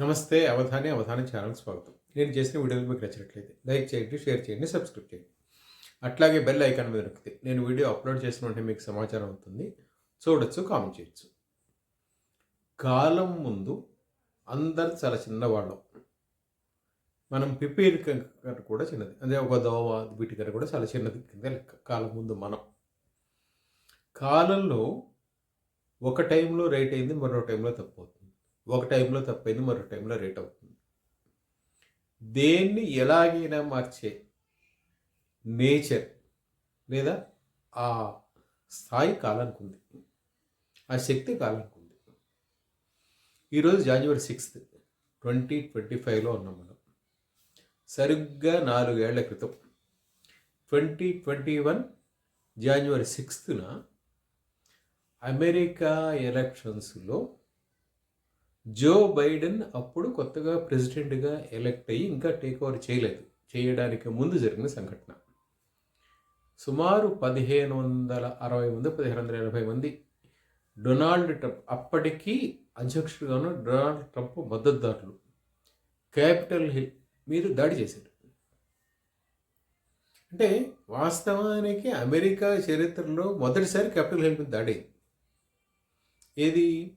నమస్తే అవధాని అవధాని ఛానల్ స్వాగతం. నేను చేసిన వీడియోలు మీకు నచ్చినట్లయితే లైక్ చేయండి షేర్ చేయండి సబ్స్క్రైబ్ చేయండి. అట్లాగే బెల్ ఐకాన్ మీద నొక్కితే నేను వీడియో అప్లోడ్ చేసిన వెంటనే మీకు సమాచారం అవుతుంది. చూడొచ్చు కామెంట్ చేయొచ్చు. కాలం ముందు అందరు చాలా చిన్నవాళ్ళం. మనం పిపీర్ కన్నా కూడా చిన్నది. అదే ఒక దోవ వీటి కన్నా కూడా చాలా చిన్నది. కింద లెక్క కాలం ముందు మనం. కాలంలో ఒక టైంలో రైట్ అయింది మరో టైంలో తప్పు అవుతుంది. ఒక టైంలో తప్పైంది మరో టైంలో రేట్ అవుతుంది. దేన్ని ఎలాగైనా మార్చే నేచర్ లేదా ఆ స్థాయి కాలానికి ఉంది ఆ శక్తి కాలానికి ఉంది ఈరోజు జనవరి సిక్స్త్ ట్వంటీ ట్వంటీ ఫైవ్లో ఉన్నాం మనం. సరిగ్గా నాలుగేళ్ళ క్రితం ట్వంటీ ట్వంటీ వన్ జనవరి సిక్స్త్న అమెరికా ఎలక్షన్స్లో జో బైడెన్ అప్పుడు కొత్తగా ప్రెసిడెంట్గా ఎలక్ట్ అయ్యి ఇంకా టేక్ ఓవర్ చేయలేదు. చేయడానికి ముందు జరిగిన సంఘటన. సుమారు పదిహేను వందల అరవై మంది పదిహేను వందల ఎనభై మంది డొనాల్డ్ ట్రంప్ అప్పటికీ అధ్యక్షుడుగాను డొనాల్డ్ ట్రంప్ మద్దతుదారులు. క్యాపిటల్ హిల్ మీద దాడి చేశారు. అంటే వాస్తవానికి అమెరికా చరిత్రలో మొదటిసారి క్యాపిటల్ హిల్ మీద దాడి ఏది?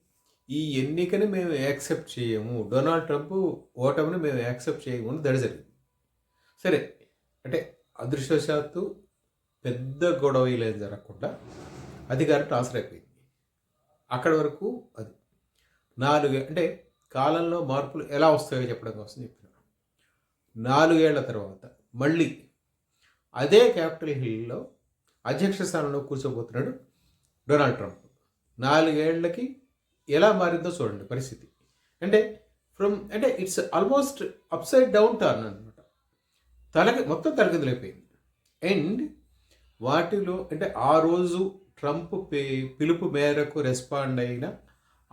ఈ ఎన్నికని మేము యాక్సెప్ట్ చేయము. డొనాల్డ్ ట్రంప్ ఓటమిని మేము యాక్సెప్ట్ చేయము అని దడి జరిగింది. సరే అంటే అదృష్టవశాత్తు పెద్ద గొడవ ఏం జరగకుండా అధికారం ట్రాన్స్ఫర్ అయిపోయింది. అక్కడి వరకు అది నాలుగు అంటే కాలంలో మార్పులు ఎలా వస్తాయో చెప్పడం కోసం చెప్తున్నాను నాలుగేళ్ళ తర్వాత మళ్ళీ అదే క్యాపిటల్ హిల్లో అధ్యక్ష స్థానంలో కూర్చోబోతున్నాడు డొనాల్డ్ ట్రంప్. నాలుగేళ్ళకి ఎలా మారిందో చూడండి పరిస్థితి. అంటే ఫ్రమ్ అంటే it's almost upside down turn అనమాట తలకి మొత్తం తలకిందులైపోయింది. అండ్ వాటిలో అంటే ఆ రోజు ట్రంప్ పే- పిలుపు మేరకు రెస్పాండ్ అయిన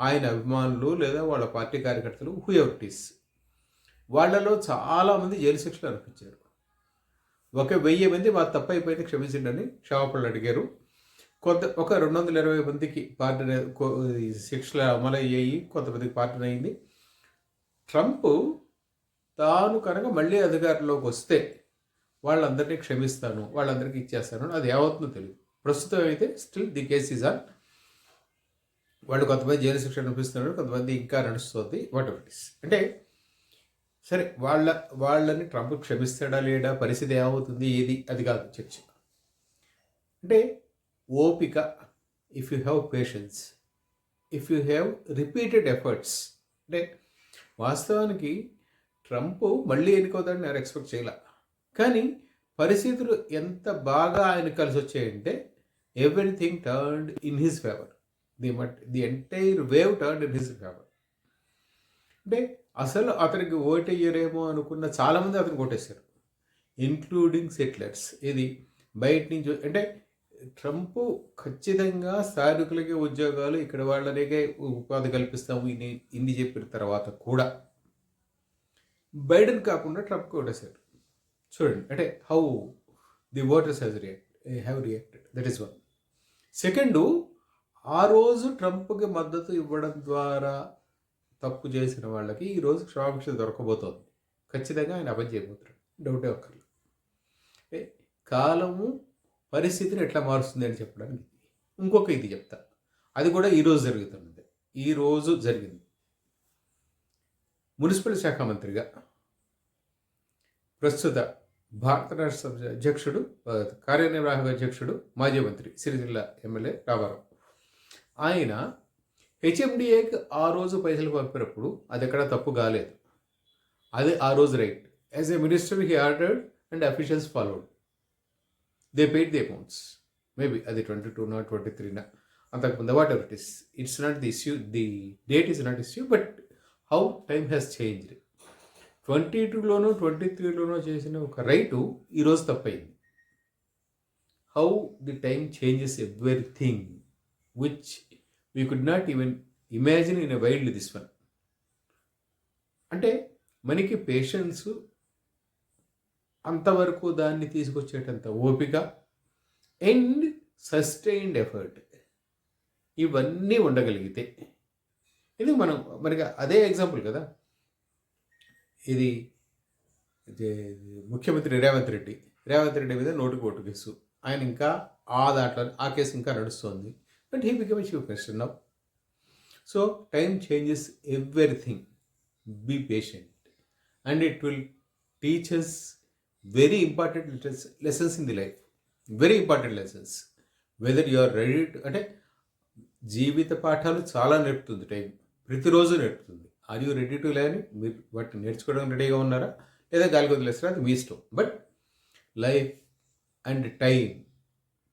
ఆయన అభిమానులు లేదా వాళ్ళ పార్టీ కార్యకర్తలు హూ ఎవరిటీస్ వాళ్ళలో చాలామంది జైలు శిక్షలు అనిపించారు. ఒక వెయ్యి మంది మా తప్పు అయిపోయింది క్షమించండి క్షమాపణలు అడిగారు. కొంత ఒక రెండు వందల ఇరవై మందికి పార్టీ శిక్షలు అమలు అయ్యాయి కొంతమందికి పార్టీ అయింది. ట్రంప్ తాను కనుక మళ్ళీ అధికారంలోకి వస్తే వాళ్ళందరినీ క్షమిస్తాను వాళ్ళందరికీ ఇచ్చేస్తాను అది ఏమవుతుందో తెలియదు. ప్రస్తుతం అయితే still the case is on వాళ్ళు కొంతమంది జైలు శిక్ష అనిపిస్తున్నారు కొంతమంది ఇంకా నడుస్తుంది వాట్ ఎవర్ ఇస్ అంటే సరే వాళ్ళ వాళ్ళని ట్రంప్ క్షమిస్తాడా లేడా పరిస్థితి ఏమవుతుంది ఏది అది కాదు చర్చ. అంటే ఓపిక if you have patience if you have repeated efforts అంటే వాస్తవానికి ట్రంప్ మళ్ళీ ఎన్నికవుతాడని నేను ఎక్స్పెక్ట్ చేయాల. కానీ పరిస్థితులు ఎంత బాగా ఆయన కలిసి వచ్చాయంటే everything turned in his favour the mutt the entire wave turned in his favour అంటే అసలు అతనికి ఓటేయరేమో అనుకున్న చాలామంది అతనికి ఓటేశారు ఇంక్లూడింగ్ సెటిలర్స్ ఇది బయట నుంచి అంటే ట్రంప్ ఖచ్చితంగా స్థానికులకే ఉద్యోగాలు ఇక్కడ వాళ్ళనికే ఉపాధి కల్పిస్తాము. ఇన్ని ఇన్ని చెప్పిన తర్వాత కూడా. బైడెన్ కాకుండా ట్రంప్కి ఓటేశారు చూడండి అంటే how the voters has react have reacted that is one second ఆ రోజు ట్రంప్కి మద్దతు ఇవ్వడం ద్వారా తప్పు చేసిన వాళ్ళకి ఈరోజు క్షమాభిక్ష దొరకబోతోంది. ఖచ్చితంగా ఆయన అబద్ధం చేయబోతున్నాడు డౌటే ఒక్కర్లేదు. కాలము పరిస్థితిని ఎట్లా మారుస్తుంది అని చెప్పడానికి ఇంకొక ఇది చెప్తా. అది కూడా ఈరోజు జరుగుతున్నది. ఈరోజు జరిగింది. మున్సిపల్ శాఖ మంత్రిగా ప్రస్తుత భారత రాష్ట్ర అధ్యక్షుడు కార్యనిర్వాహక అధ్యక్షుడు మాజీ మంత్రి సిరిసిల్ల ఎమ్మెల్యే రామారావు. ఆయన హెచ్ఎండిఏకి ఆ రోజు పైసలు పంపినప్పుడు అది ఎక్కడ తప్పు కాలేదు. అది ఆ రోజు right. As a minister he ordered and officials followed. They paid the amounts maybe అది ట్వంటీ టూ ట్వంటీ త్రీనా అంతకుముందు whatever it is it's not the issue the date is not issue but how time has changed twenty టూలోనో twenty త్రీలోనో చేసిన ఒక right ఈరోజు తప్పైంది. How the time changes everything which we could not even imagine in a wild this one అంటే మనకి patience అంతవరకు దాన్ని తీసుకొచ్చేటంత ఓపిక అండ్ సస్టైన్డ్ ఎఫర్ట్ ఇవన్నీ ఉండగలిగితే. ఇది మనం మనకి అదే ఎగ్జాంపుల్ కదా? ఇది ముఖ్యమంత్రి రేవంత్ రెడ్డి. రేవంత్ రెడ్డి మీద నోటుకు ఓటు కేసు. ఆయన ఇంకా ఆ దాంట్లో ఆ కేసు ఇంకా నడుస్తుంది. But he become chief minister now so time changes everything. Be patient. And it will teaches very important lessons in the life very important lessons whether you are ready అంటే జీవిత పాఠాలు చాలా నేర్పుతుంది టైం ప్రతిరోజు నేర్పుతుంది. Are you ready to learn మీరు వాటిని నేర్చుకోవడం రెడీగా ఉన్నారా? లేదా గాలి వదిలేస్తారా? అది మీ ఇష్టం. But life and time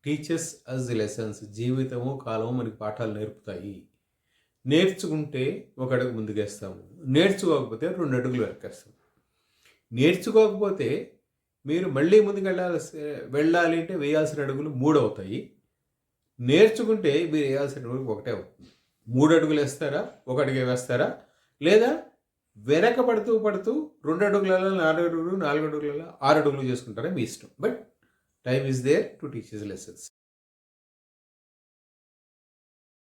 teaches us the lessons జీవితము కాలము మనకి పాఠాలు నేర్పుతాయి. నేర్చుకుంటే ఒక అడుగు ముందుకేస్తాము. నేర్చుకోకపోతే రెండు అడుగులు వెనకేస్తాము. నేర్చుకోకపోతే మీరు మళ్ళీ ముందుకు వెళ్ళాలి వెళ్ళాలి అంటే వేయాల్సిన అడుగులు మూడు అవుతాయి నేర్చుకుంటే మీరు వేయాల్సిన అడుగులు ఒకటే అవుతుంది. మూడు అడుగులు వేస్తారా? ఒక అడుగే వేస్తారా? లేదా వెనక పడుతూ పడుతూ రెండు అడుగులలో నాలుగు అడుగులు నాలుగు అడుగులలో ఆరు అడుగులు చేసుకుంటారా? మీ ఇష్టం. But time is there to teach his lessons.